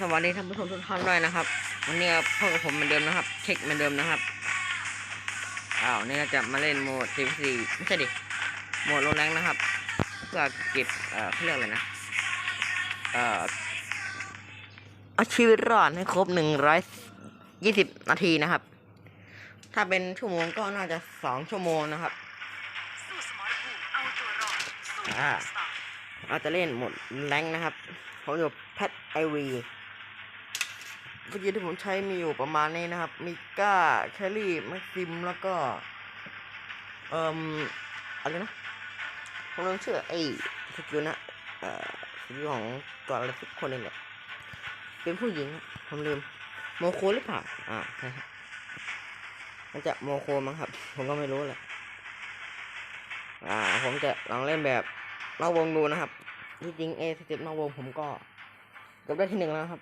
สวัสดีท่านผู้ชมทุกท่านด้วยนะครับ วันนี้พ่อกับผมเหมือนเดิมนะครับ เช็คเหมือนเดิมนะครับอ้าวนี่จะมาเล่นโหมดทีสี่ไม่ใช่ดิโหมดโรแรงนะครับเพื่อเก็บเอ่อเขาเรียกอะไรนะเอ่อเอาชีวิตรอดให้ครบหนึ่งร้อยยี่สิบนาทีนะครับ ถ้าเป็นชั่วโมงก็น่าจะสองชั่วโมงนะครับสู้สมรภูมิเอาตัวรอดสู้อ่าเราจะเล่นโหมดแรงนะครับผมอยู่แพทไอวี เมื่อกี้ที่ผมใช้มีอยู่ประมาณนี้นะครับมิก้าเชอรี่แม็กซิมแล้วก็ เอ่มอะไรนะผมลืมชื่อไอ้สกิลนะเอ่อสกิลของตัวอะไรสักคนหนึงแหละเป็นผู้หญิงผมลืม โมโคหรือเปล่าอ่าใช่ครับมันจะโมโคมั้งครับ ผมก็ไม่รู้แหละอ่า ผมจะลองเล่นแบบนอกวงดูนะครับที่จริงเอสเต็ปนอกวงผมก็เกือบได้ที่หนึ่งแล้วครับ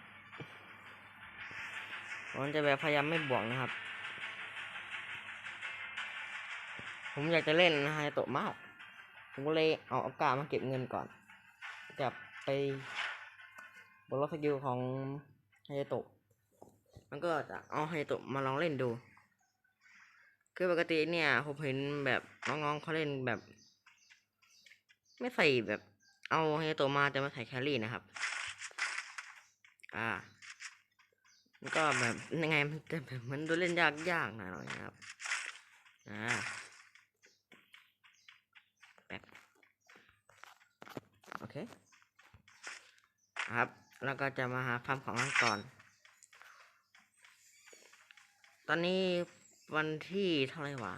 ผมจะแบบพยายามไม่บวกนะครับ ผมอยากจะเล่นนะฮะโตะมาก ผมก็เลยเอาอากาศมาเก็บเงินก่อน จะไปบนรถสกิลของไฮโตะมันก็จะเอาไฮโตะมาลองเล่นดู คือปกติเนี่ยผมเห็นแบบน้องๆเขาเล่นแบบ ไม่ใส่แบบเอาไฮโตะมาแต่มาใส่แครี่นะครับ อ่า ก็แบบยังไงมันจะแบบมันดูเล่นยากยากๆหน่อยนะครับอ่าแบบโอเคครับแล้วก็จะมาหาฟาร์มของมันก่อน ตอนนี้วันที่เท่าไหร่วะ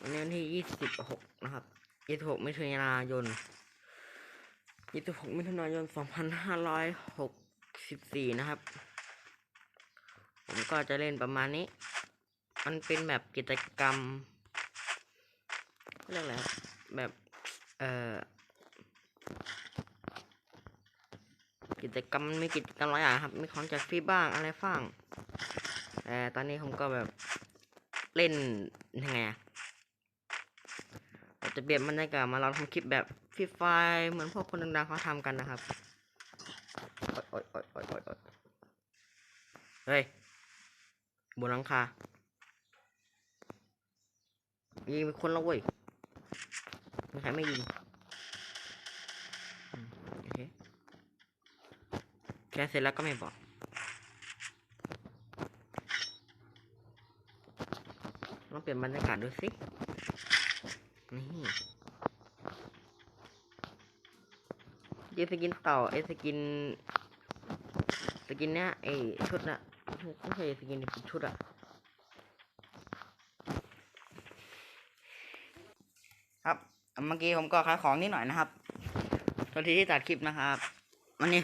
วันนี้วันที่ยี่สิบหกนะครับยี่สิบหกมิถุนายนยี่สิบหกมิถุนายนสองพันห้าร้อยหกสิบสี่นะครับ ผมก็จะเล่นประมาณนี้ มันเป็นแบบกิจกรรมเรียกอะไรครับแบบ เอ่อ กิจกรรมมันมีกิจกรรมหลายอย่างครับ มีของแจากฟรีบ้างอะไรบ้างแต่ตอนนี้ผมก็แบบเล่นยังไงเราจะเปลี่ยนบรรยากาศมาเราทำคลิปแบบฟรีไฟเหมือนพวกคนดังๆเขาทำกันนะครับ โอ๊ยโอ๊ยโอ๊ยโอ๊ยโอ๊ยเฮ้ย บนหลังคายิงเป็นคนแล้วเว้ยมีใครไม่ยิงอืมโอเคแค่เสร็จแล้วก็ไม่บอกลองเปลี่ยนบรรยากาศดูสิ นี่ยีสกินเต่าไอสกิน สกินเนี้ยไอชุดน่ะ ไม่ใช่สกินเป็นชุดอะครับเมื่อกี้ผมก็ขายของนิดหน่อยนะครับตอนที่ตัดคลิปนะครับวันนี้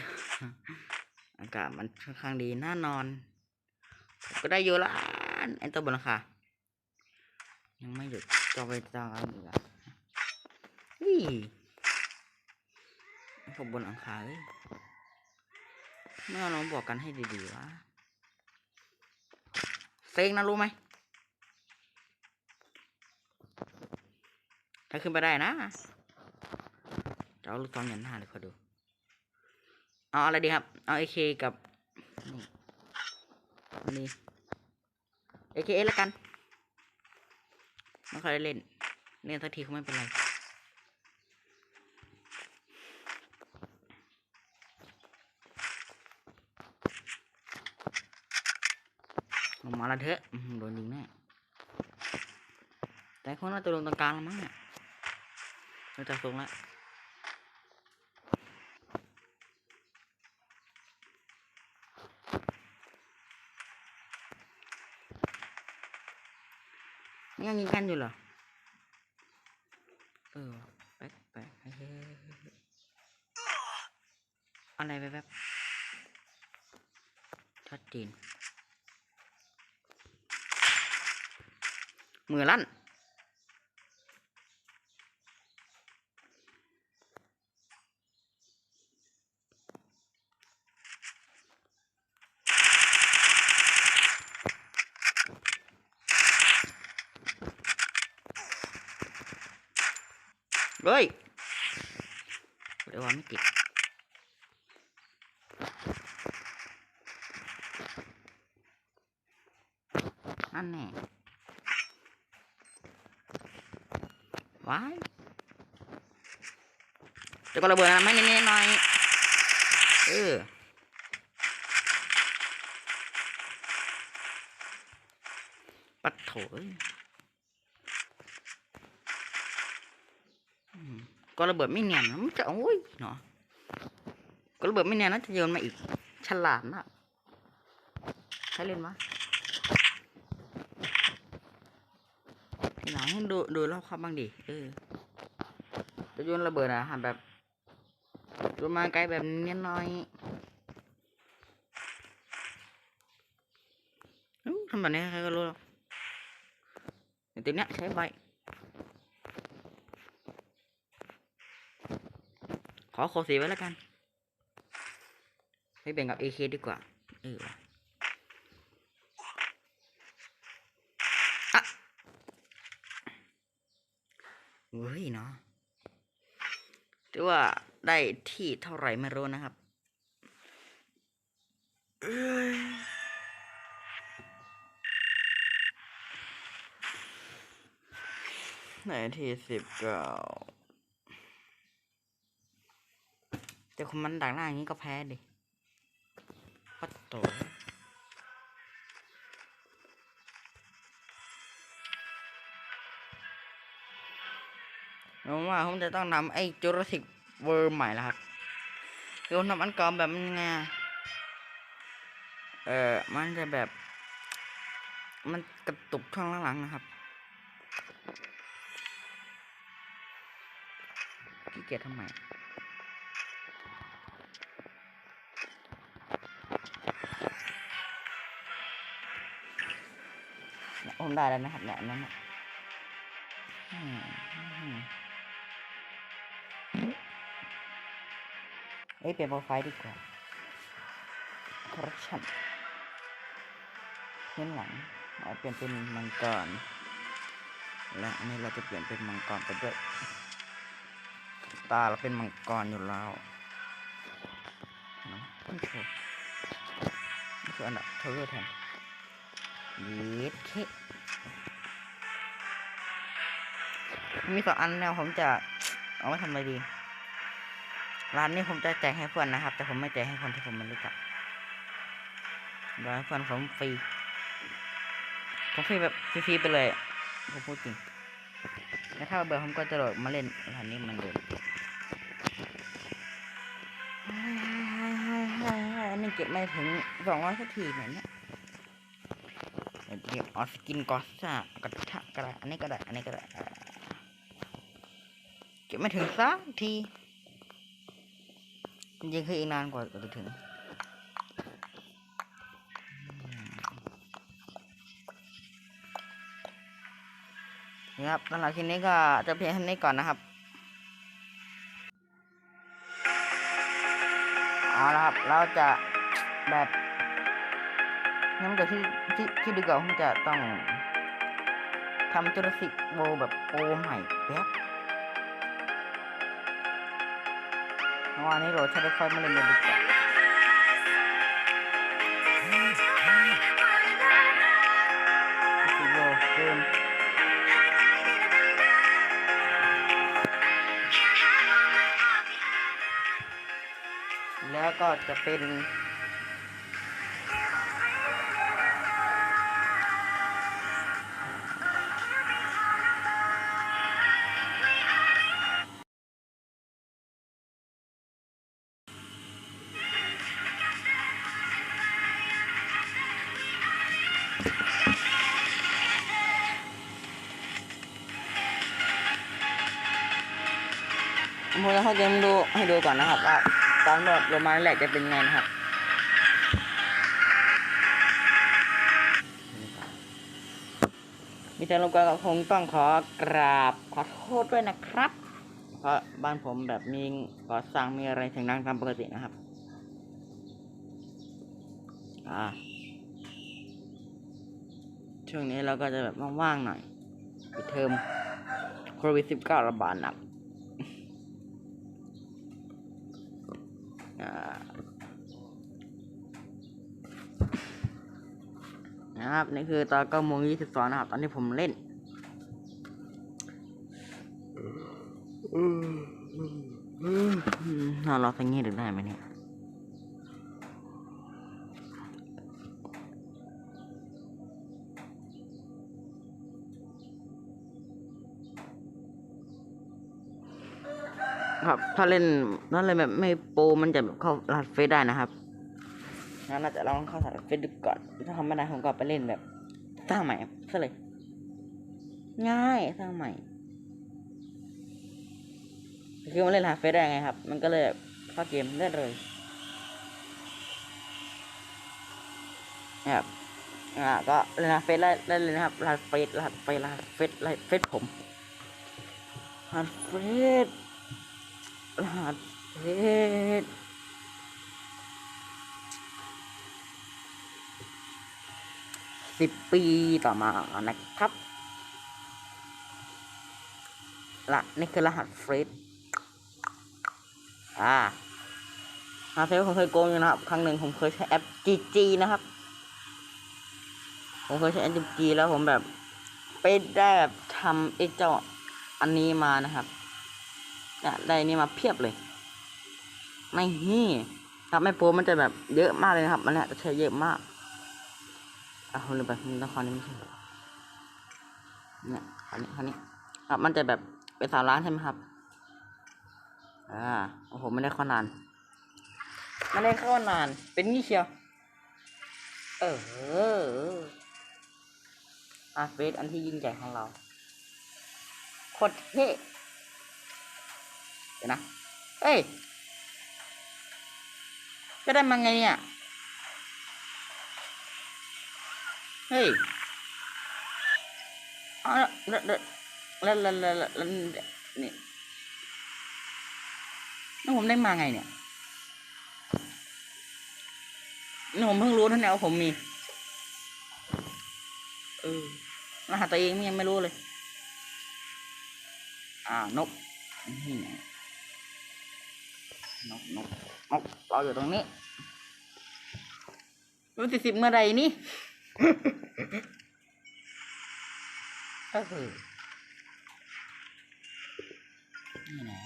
อากาศมันค่อนข้างดีน่านอน ก็ได้อยู่ละไอตัวบนหลังคายังไม่หยุดจะไปจองอีกอะนี่ผมบนหลังคาเลยไม่เอาน้องบอกกันให้ดีๆวะ เซ็งนะรู้ไหม ถ้าขึ้นไปได้นะจะเอาลูกซองยันหน้าเลยขอดู เอาอะไรดีครับ เอาเอเคกับนี่อันนี้เอเคแล้วกัน ไม่ค่อยได้เล่น เล่นสักทีคงไม่เป็นไร มาล้วเถอะโดนยิงแน่แต่คนน่าจะลงตรงกลางแล้วมั้งเนี่ยเราจะทรงแล้วยังยิงกันอยู่เหรอ เออแป๊กแป๊กเฮ้ยอะไรไปแบบชัดเจน 15 Rồi. Để bấm kịp. Ăn nè. วว่าไม่ติดนั่นแน่ว้ายจะก็ระเบิดนะไม่เน้นๆหน่อย เออปัดโถอยก็ระเบิดไม่เนียนนะมันจะโอ้ยเนาะก็ระเบิดไม่เนียนนะจะโยนมาอีก ฉลาดมากใครเล่นวะทีหลัง ให้ดูดูรอบครับบ้างดิเออจะโยนระเบิดอะหันแบบโยนมาไกลแบบเนียนหน้อยอู้ทำแบบนี้ใครก็รู้หรอกต่ตัวเนี้ยใช้ไวขอโคสีไว้แล้วกันไม่แบ่งกับ AK ดีกว่าเออว่ะอะเฮ้ยเนาะแต่ว่า ได้ที่เท่าไหร่ไม่รู้นะครับไหนที่สิบเก้าแต่คนมันดักหน้าอย่างนี้ก็แพ้ดิปัดโตผมว่าผมจะต้องนำไอ้จูราสสิก เวิร์ใหม่แล้วครับคือผมทำอันเก่าแบบมันไงเออมันจะแบบ มันกระตุกช่วงหลังๆนะครับขี้เกียจทำไมผมได้แล้วนะครับเนี่ยอันนั้ เอ้ยเปลี่ยนโปรไฟล์ดีกว่าคอร์รัปชันเพื่อนหลังเอาเปลี่ยนเป็นมังกร และอันนี้เราจะเปลี่ยนเป็นมังกรไปด้วยตาเราเป็นมังกรอยู่แล้วน้องโชว์นี่คืออันดับเทอร์แทนย็ดเคมีสองอันแล้วผมจะเอาไว้ทำอะไรดี ร้านนี้ผมจะแจกให้เพื่อนนะครับ แต่ผมไม่แจกให้คนที่ผมไม่รู้จักร้านเพื่อนผมฟรีผมฟรีแบบฟรีๆไปเลยผมพูดจริงแล้วถ้าเบื่อผมก็จะโดดมาเล่นร้านนี้มันเดิมอันนี้เก็บไม่ถึงสองร้อยสักทีเหมือนเนี้ยเดี๋ยวดี๋ยวเอสกินกอสซ่ากระทะก็ได้อันนี้ก็ได้อันนี้ก็ได้เก็บไม่ถึงสักที จริงๆคืออีกนานกว่าจะถึงนี่ครับสำหรับคลิปนี้ก็จะเพียงเท่านี้ก่อนนะครับเอาละครับเราจะแบบงั้นจากที่ที่ที่ดีกว่าผมจะต้องทำจุลศิษย์โวแบบโปใหม่แป๊บ เมื่อวันนี้เราจะได้ค่อยมาเล่นกันดีกว่าสิโวเกมแล้วก็จะเป็น เข้าเกมดูให้ดูก่อนนะครับว่าตอนโหลดลงมาแรกจะเป็นไงนะครับมีแต่ลงกวนก็คงต้องขอกราบขอโทษด้วยนะครับ เพราะบ้านผมแบบมีก่อสร้างมีอะไรเสียงดังตามปกตินะครับอ่าช่วงนี้เราก็จะแบบว่างๆหน่อยปิดเทอมโควิดสิบเก้าระบาดหนัก อ่า นะครับนี่คือตอนเก้าโมงยี่สิบสองนะครับ ตอนที่ผมเล่นอืมอืมอืมอืมเราสังเกตได้ไหมเนี่ย ครับ ถ้าเล่นถ้าเล่นแบบไม่โปรมันจะแบบเข้ารหัสเฟซได้นะครับงั้นน่าจะลองเข้ารหัสเฟซดูก่อน ถ้าทำไม่ได้ผมก็ไปเล่นแบบสร้างใหม่ซะเลย ง่ายสร้างใหม่ คือมันเล่นรหัสเฟซได้ไงครับ มันก็เลยเข้าเกมได้เลยนะครับอ่าก็เล่นหัสเฟซได้ได้เลยนะครับรหัสเฟซรหัสเฟซรหัสเฟซรหัสเฟซผมรหัสเฟซ รหัสเฟซสิบปีต่อมานะครับละนี่คือรหัสเฟซอ่ารหัสเฟซผมเคยโกงอยู่นะครับ ครั้งหนึ่งผมเคยใช้แอป GG นะครับ ผมเคยใช้แอป GG แล้วผมแบบไปได้แบบทำไอ้เจ้าอันนี้มานะครับ ได้นนี่มาเพียบเลย ไม่ฮี่ครับไม่โปรมันจะแบบเยอะมากเลยนะครับ มันเนี่ยจะใช้เยอะมากอะลืมไปมันต้องคอนี้ไม่ใช่เนี่ยคันนี้คันนี้ ครับมันจะแบบเป็นสามล้านใช่ไหมครับอ่าโอ้โหไม่ได้เข้านานไม่ได้เข้านาน เป็นงี้เชียวเอออาเฟสอันที่ยิ่งใหญ่ของเราโคตรเท่ ดี๋ยวนะเอ้ย จะได้มาไงเนี่ย เฮ้ยอ๋อแล้วแล้วแล้วแล้วแล้วแล้วนี่ผมได้มาไงเนี่ยนี่ผมเพิ่งรู้ท่านี้ว่าผมมี เออรหัสตัวเองยังไม่รู้เลย อ่านกนี่ไง นกนกนกเราอยู่ตรงนี้รู้สิสิบเมื่อใดนี่ก็คือนี่นะ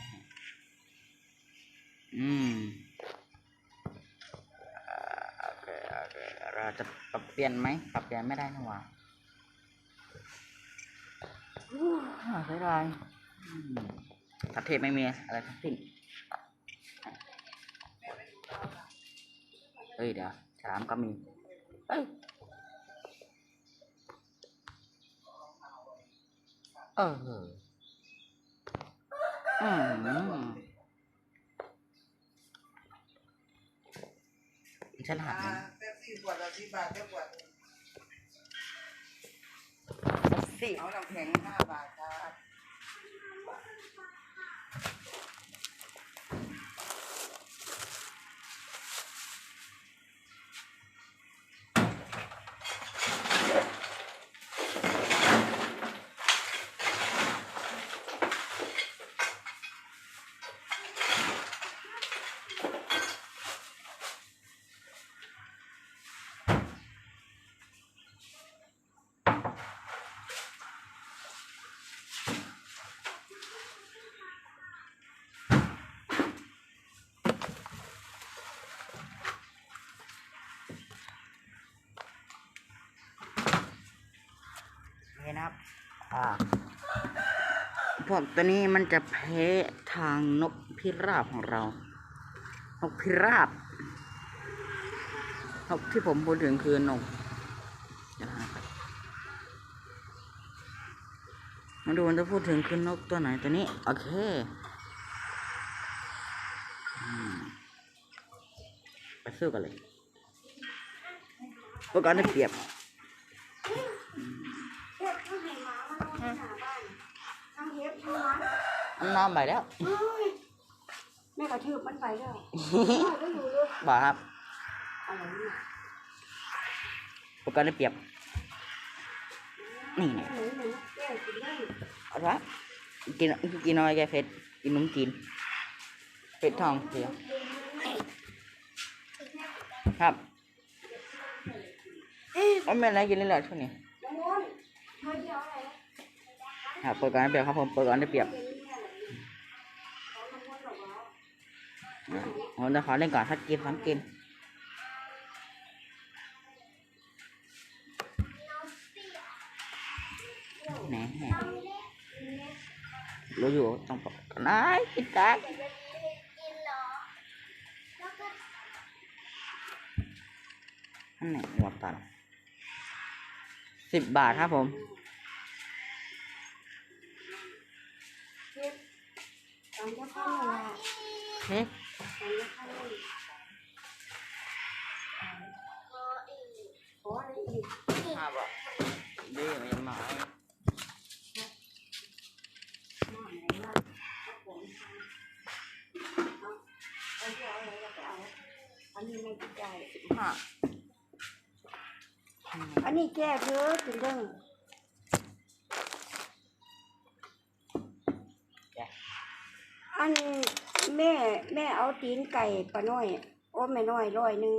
อืมอ่าโอเคโอเคเราจะปรับเปลี่ยนไหมปรับเปลี่ยนไม่ได้นะวะอู้น่าเสียดายอืมประเทศไม่มีอะไรทั้งสิ้น เฮ้ยเดี๋ยวฉลามก็มีเอ้ยเอออืมฉลาดนะเป๊ปซี่ขวดละสิบบาทเท่าขวดสิเอาน้ำแข็งห้าบาทครับ พวกตัวนี้มันจะแพ้ทางนกพิราบของเรา นกพิราบ นกที่ผมพูดถึงคือนกมาดูมันจะพูดถึงคือนกตัวไหนตัวนี้ โอเคไปสู้กันเลยพวกกันได้เปรียบ นนอนไปแล้วเฮ้ยแม่กระทืบมันไปแล้วก็อยู่เลยบอกครับอะไรเนี่ยพวกกันได้เปรียบ นี่ไงหนูหนูแก้กินได้เอาละกินกินน้อยแกเผ็ดกินนมจีนเผ็ดทองเสียครับอ๋อแม่อะไรกินเรื่อยๆช่วงนี้น้ำมนต์เธอจะเอาอะไรนะครับเปิดก่อนได้เปรียบครับผมเปิดก่อนได้เปรียบ ผมจะขอเล่นก่อนถ้ากินสามกินแหน่แหน่รู้อยู่ต้องบอกกันนะกินกันอันไหนหัวตัดสิบบาทครับผมตอนจะเข้า แก้เพื่อถึงเรื่องแกะอันแม่แม่เอาตีนไก่ปลาน้อย โอ้แม่น้อยร้อยหนึ่ง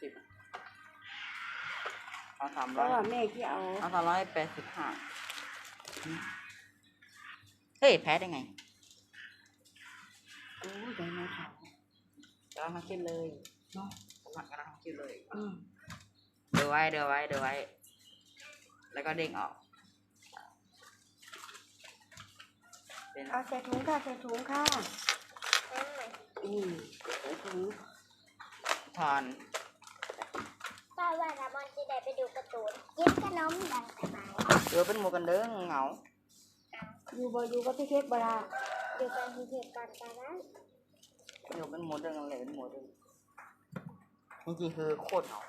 สิบเอาสามเพร้อราะยว่าแม่ที่เอาเอาสามร้อยแปดสิบห้าเฮ้ย แพ้ได้ไง โอ้ยไดโนเสาร์ กำลังทำคลิปเลยเนาะกำลังกำลังทำคลิปเลยอืมเดี๋ยวไว้เดี๋ยวไว้เดี๋ยวไว้ แล้วก็เด้งออก เป็นเอาใส่ถุงค่ะใส่ถุงค่ะอืมใส่ถุงทอนป้าว่านะบอลจะได้ไปดูการ์ตูนกินขนมดังสบายเดี๋ยวเป็นหมูกันเด้งเหงาอยู่บ่อยู่ก็พี่เค้กบลาดูการที่เหตุการณ์ตอนนั้นเดี๋ยวเป็นหมูเด้งอะไรเป็นหมูเด้งจริงๆคือโคตรเหงา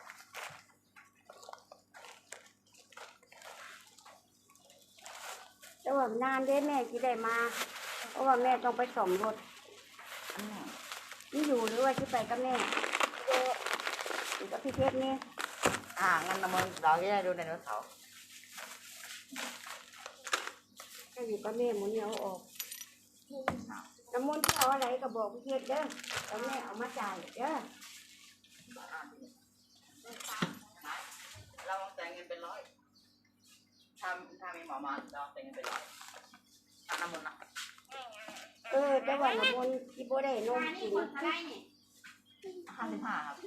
แต่ว่านานเด้แม่ที่ได้มา เพราะว่าแม่ต้องไปสมรถอืมนี่อยู่หรือว่าที่ไปกับแม่อยู่อยู่กับพี่เค้กนี่อ่างั้นนะมึงเราจะได้ดูไดโนเสาร์ก็อยู่กับแม่หมุนเหนียวออก น้ำมนต์จะเอาอะไรก็บอกพี่เค้กเด้อแล้วแม่เอามาจ่ายเด้อเราต้องจ่ายเงินเป็นร้อยถ้าถ้ามีหมอมาเราจ่ายเงินเป็นร้อยถ้าน้ำมันต์นะเออแต่ว่าน้ำมนต์ที่บ่ได้นมกินห้าสิบห้าครับ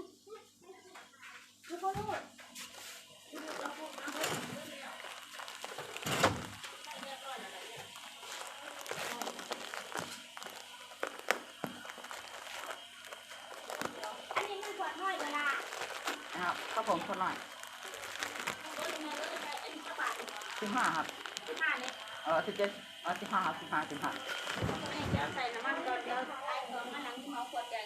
ครับก็ผมคนหน่อยสิบห้าครับสิบห้าเนี่ยเออสิบเจ็ดเออสิบห้าครับสิบห้าสิบห้าเดี๋ยวใส่น้ำมันก่อนเดี๋ยวใส่เพิ่มมาหนังที่เขาขวดใหญ่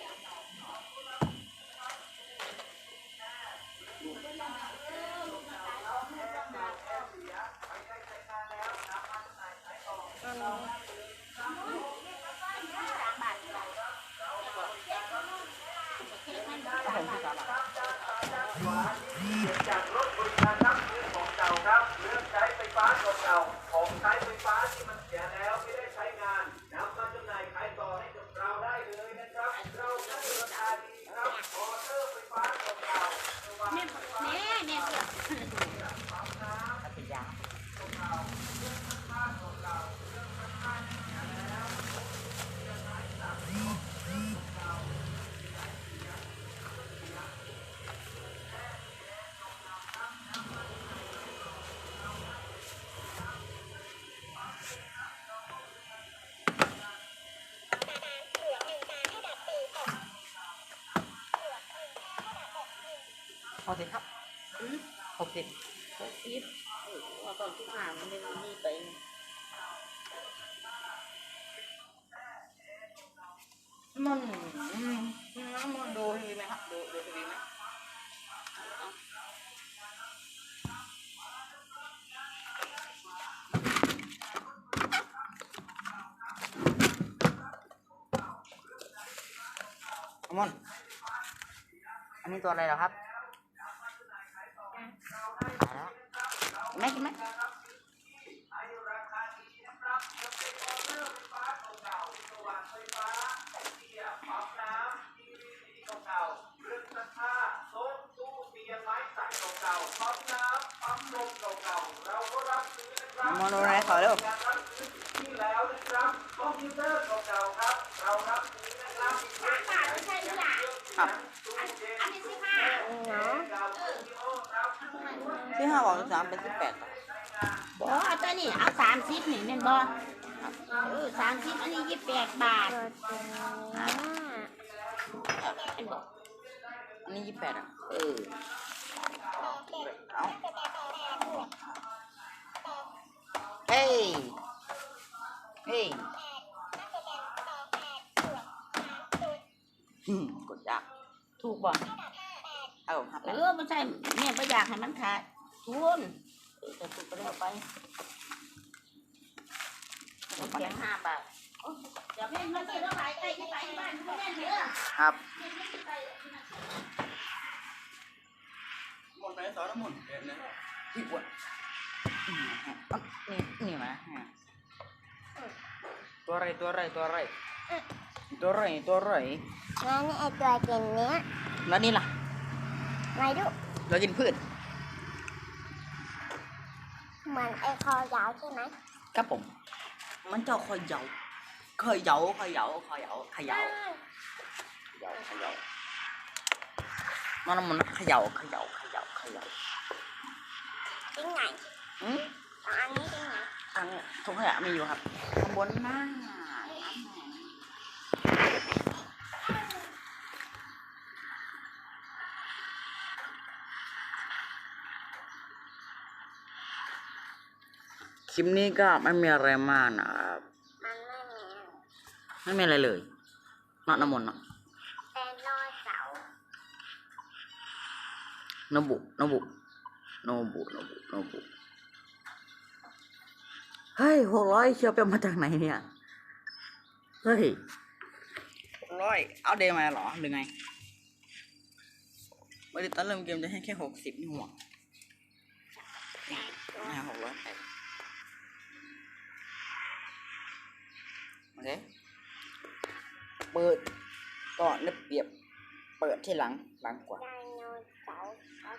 หกสิบครับหกสิบคิดว่าตอนที่ผ่านมันเป็นนี่ไปมันอืมมันดูทีวีไหมครับดูดูทีวีไหมอมอนอันนี้ตัวอะไรเหรอครับ ไหมกินไหมมโนไรขอเร็ว สามเป็นสิบแปดบอเอาตัวนี้เอาสามสิบนี่แม่นบอเออสามสิบอันนี้ยี่สิบแปดบาทเป็นบออันนี้ยี่สิบแปดอะเออเอาเฮ้ยเฮ้ยอืมกดยากถูกบ่เอาครับเออไม่ใช่แม่ไม่อยากให้มันขาด ทุนเออแต่ถูกก็แล้วไปเพียงห้าบาทเดี๋ยวแม่มาเจอแล้วไปไปที่ไปที่บ้านที่แม่เถอะครับหมดไหมสอนหมดเห็นไหมที่อ้วนอืมฮะอ๊ะนี่นี่มาฮะตัวอะไรตัวอะไรตัวอะไรตัวอะไรตัวอะไรงั้นไอตัวเก่งเนี้ยแล้วนี่ล่ะไม่รู้เรากินพืช เหมือนไอคอยาวใช่ไหมครับผม มันเจ้าคอยเหยาคอยเหยาคอยเหยาคอยเหยาเขยาเขยาเขยามันมันเขยาเขยาเขยาเขยาจริงไงอืมสองอันนี้จริงไงทางถุงขยะมีอยู่ครับข้างบนหน้าค ลิปนี้ก็ไม่มีอะไรมากนะครับมันไม่มีอะไรไม่มีอะไรเลยนอกน้ำมนต์เนาะแต่รอเสาร์โนบุโนบุโนบุโนบุโนบุเฮ้ยหกร้อยเชียวไปเอามาจากไหนเนี่ย เฮ้ยหกร้อยเอาเดย์มาเหรอหรือไงไม่ได้ตอนเริ่มเกมจะให้แค่หกสิบนี่หว่านี่หกร้อยไปโอเคเปิดก่อนได้เปรียบ เปิดที่หลังหลังกว่าไดโนเสาร์ครับ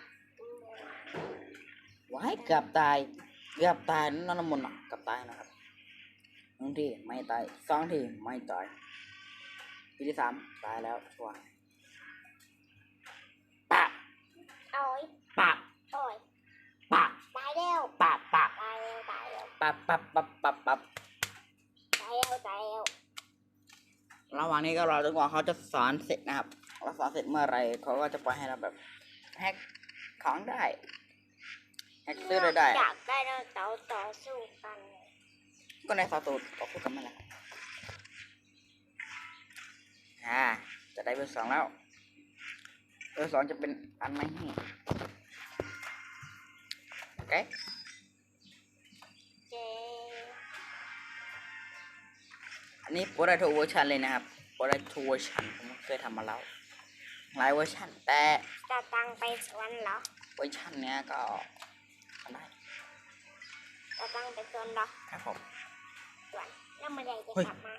ว้ายเกือบตายเกือบตายนั่นน้ำมนต์อะเกือบตายนะครับหนึ่งทีไม่ตายสองทีไม่ตายทีที่สามตายแล้วชัวร์ปะโอ้ยปะโอ้ยปะตายแล้วปะปะตายแล้วตายแล้วปะปะปะปะปะ ตายแล้วตายแล้ว ระหว่างนี้ก็รอจนกว่าเขาจะสอนเสร็จนะครับแล้วสอนเสร็จเมื่อไหรเขาก็จะปล่อยให้เราแบบแฮกของได้แฮกซื้อได้ได้อยากได้ไดโนเสาร์ต่อสู้กันก็ในซาตูต่อสู้กันมาแล้วอ่าจะได้เบอร์สองแล้วเบอร์สองจะเป็นอันไหนนี่โอเค อันนี้โปรได้ทุกเวอร์ชันเลยนะครับโปรได้ทุกเวอร์ชันผมเคยทำมาแล้วหลายเวอร์ชันแต่จะตังไปสวนเหรอเวอร์ชันเนี้ยก็ทำได้จะตังไปสวนเหรอครับผมสวนแล้วเมื่อไหรจะเฮ้ยกลับมา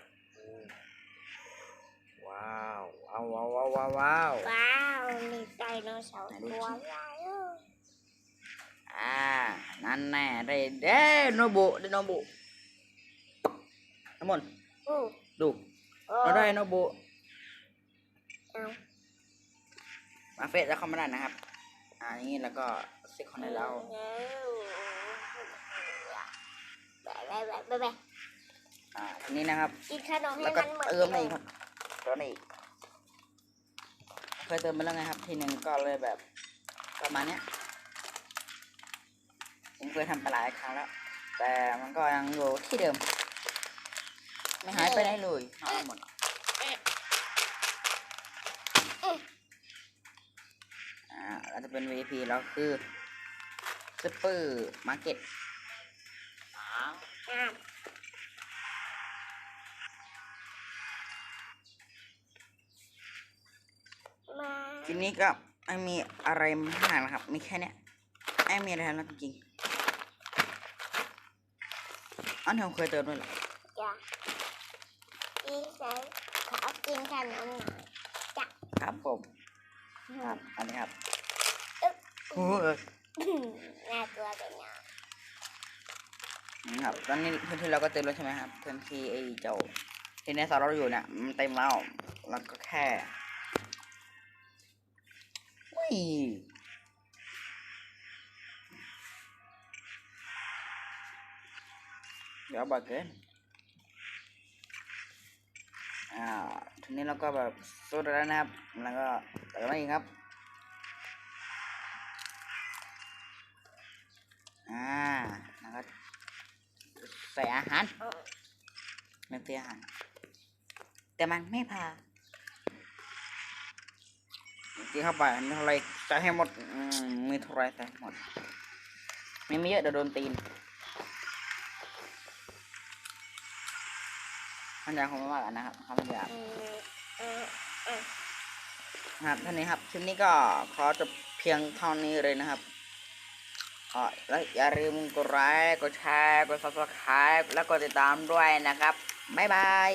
ว้าวว้าวว้าวว้าวว้าวว้าวว้าวมีไดโนเสาร์ไหนดูตัวสิใหญ่เอออ่านั่นแน่ได้เด้โนบุได้โนบุน้ำมนต์ อู้ดูโอ้เราได้โนบุเอามาเฟซแล้วเข้ามาได้นะครับอันนี้แล้วก็ซิกคอนได้แล้วเออแบะแบะแบะแบะแบะอ่าทีนี้นะครับกินขนมให้แล้วก็มันหมดเติมอีกครับเติมอีกเคยเติมไปแล้วไงครับ ทีหนึ่งก็เลยแบบประมาณเนี้ยผมเคยทำไปหลายครั้งแล้ว แต่มันก็ยังอยู่ที่เดิม ไม่หายไปไหนเลยนอนหมดอ่าแล้วจะเป็น VP แล้วคือซูเปอร์มาร์เก็ตอะมาทีนี้ก็ไม่มีอะไรมากนะครับ มีแค่เนี้ยไม่มีอะไรแล้วจริงๆอันนี้ผมเคยเติมด้วยเหรอ จ้ะกินใส่ขอกินขนมหน่อยครับผมครับอันนี้ครับอึ๊บโอ้ยน่ากลัวเป็นไงนะครับตอนนี้พื้นที่เราก็เต็มแล้วใช่ไหมครับพื้นที่ไอ้เจ้าที่ในสารเราอยู่เนี่ยมันเต็มแล้วแล้วก็แค่อุ้ยเดี๋ยวบอกเกิน อ่าทีนี้เราก็แบบสุดแล้วนะครับ แล้วก็เติมอะไรอีกครับ อ่าแล้วก็ใส่อาหารเนื้อเตียอาหารแต่มันไม่พากินเข้าไปมีเท่าไรใส่ให้หมดมมีเท่าไรใส่หมด มีไม่เยอะเดี๋ยวโดนตีน มันยาคงไม่ว่ากันนะครับคำหยาบครับท่านนี้ครับคลิปนี้ก็ขอจบเพียงเท่านี้เลยนะครับก็แล้วอย่าลืมกดไลค์กดแชร์กด subscribe แล้วกดติดตามด้วยนะครับบ๊ายบาย